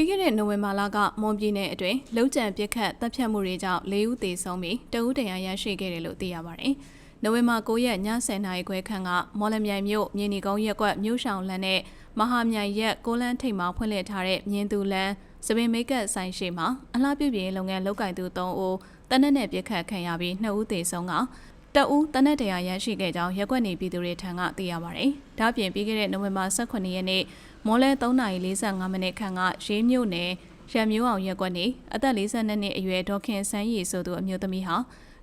ပြီးခဲ့တဲ့နိုဝင်ဘာလကမွန်ပြည်နယ်အတွင်းလုံခြံပြစ်ခတ်တပ်ဖြတ်မှုတွေကြောင့်၄ဦးသေဆုံးပြီးတဦးတရားရရှိခဲ့တယ်လို့သိရပါတယ်။နိုဝင်ဘာ9ရက်ည10:00နာရီခွဲခန့်ကမော်လမြိုင်မြို့မြင်းနီကုန်းရက်ကွက်မြို့ဆောင်လန်နဲ့မဟာမြိုင်ရက်ကိုလန်းထိပ်မှာဖွင့်လှစ်ထားတဲ့မြင်းသူလန်းစပင်မိတ်ကပ်ဆိုင်ရှိမှာအလှပြုပြင်လုပ်ငန်းလုပ်ကင်သူ3ဦးတနက်နဲ့ပြစ်ခတ်ခံရပြီး2ဦးသေဆုံးက တအူးတနက်တရာရရှိခဲ့ကြောင်းရက်ွက်နေပြည်သူတွေထံကသိရပါတယ်။ဒါ့အပြင်ပြီးခဲ့တဲ့နိုဝင်ဘာ18ရက်နေ့မော်လဲ3:45မိနစ်ခန့်ကရေးမြို့နယ်ရံမျိုးအောင်ရက်ကွက်နေအသက်42နှစ်အရွယ်ဒေါက်ခင်ဆန်းရီဆိုသူအမျိုးသမီးဟာ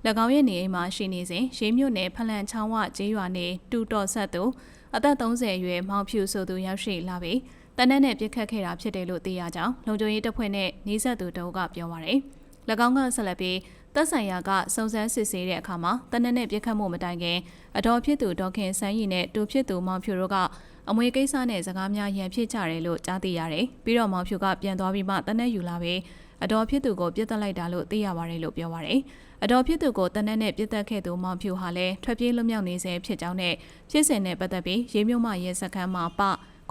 ၎င်းရဲ့နေအိမ်မှာရှိနေစဉ်ရေးမြို့နယ်ဖလန်ချောင်းဝကျေးရွာနေတူတော်ဆက်သူအသက်30အရွယ်မောင်ဖြူဆိုသူရောက်ရှိလာပြီးတနက်နဲ့ပြစ်ခတ်ခဲ့တာဖြစ်တယ်လို့သိရကြောင်းလုံခြုံရေးတပ်ဖွဲ့နဲ့နှီးဆက်သူတို့ကပြောပါရယ်။၎ င်းကဆက်လက်ပြီးသက်ဆိုင်ရာကစုံစမ်းစစ်ဆေးတဲ့အခါမှာတနက်နဲ့ပြစ်ခတ်မှုမတိုင်ခင်အတော်ဖြစ်သူဒေါခင်ဆန်းရီနဲ့တူဖြစ်သူမောင်ဖြူတို့ကအမွေကိစ္စနဲ့စကားများရန်ဖြစ်ကြတယ်လို့ကြားသိရတယ်။ပြီးတော့မောင်ဖြူကပြန်သွားပြီးမှတနက်ယူလာပြီးအတော်ဖြစ်သူကိုပြစ်တက်လိုက်တာလို့သိရပါတယ်လို့ပြောပါရယ်။အတော်ဖြစ်သူကိုတနက်နဲ့ပြစ်တက်ခဲ့သူမောင်ဖြူဟာလည်းထွက်ပြေးလွတ်မြောက်နေစေဖြစ်ကြောင်းနဲ့ဖြစ်စဉ်နဲ့ပတ်သက်ပြီးရေမြို့မရဲစခန်းမှာပ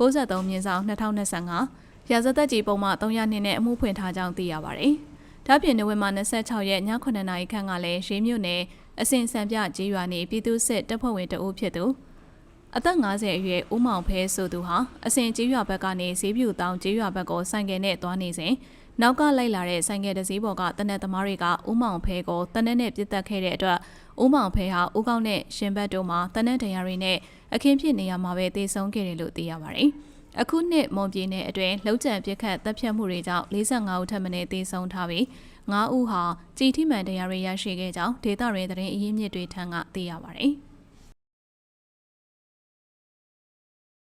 63မြင်းဆောင်2025ရာဇသက်ကြီးပုံမှ300နှစ်နဲ့အမှုဖွင့်ထားကြောင်းသိရပါတယ်။ ဒါ့ပြင်နိုဝင်ဘာ26ရက်ည9:00နာရီခန့်ကလည်းရေးမြို့နယ်အစင်စံပြကြေးရွာနေပြည်သူစစ်တပ်ဖွဲ့ဝင်တအုပ်ဖြစ်သူအသက်50အရွယ်ဦးမောင်ဖဲဆိုသူဟာအစင်ကြေးရွာဘက်ကနေဈေးပြူတောင်ကြေးရွာဘက်ကိုဆိုင်ကယ်နဲ့သွားနေစဉ်နောက်ကလိုက်လာတဲ့ဆိုင်ကယ်တစ်စီးပေါ်ကတနက်သမားတွေကဦးမောင်ဖဲကိုတနက်နဲ့ပြစ်တက်ခဲ့တဲ့အတွက်ဦးမောင်ဖဲဟာဦးကောင်းနဲ့ရှင်ဘတ်တို့မှာတနက်တရားတွေနဲ့အခင်းဖြစ်နေရမှာပဲတေဆုံးခဲ့တယ်လို့သိရပါတယ်။ အခုနှစ်မွန်ပြည်နယ်အတွင်းလှုပ်ကြံပြစ်ခတ်တပ်ဖြတ်မှုတွေကြောင့်45ဦးထပ်မံတေဆုံးထားပြီး9ဦးဟာကြည်ထိမှန်တရားတွေရရှိခဲ့ကြောင်းဒေသရင်းသတင်းအရင်းမြစ်တွေထံကသိရပါတယ်။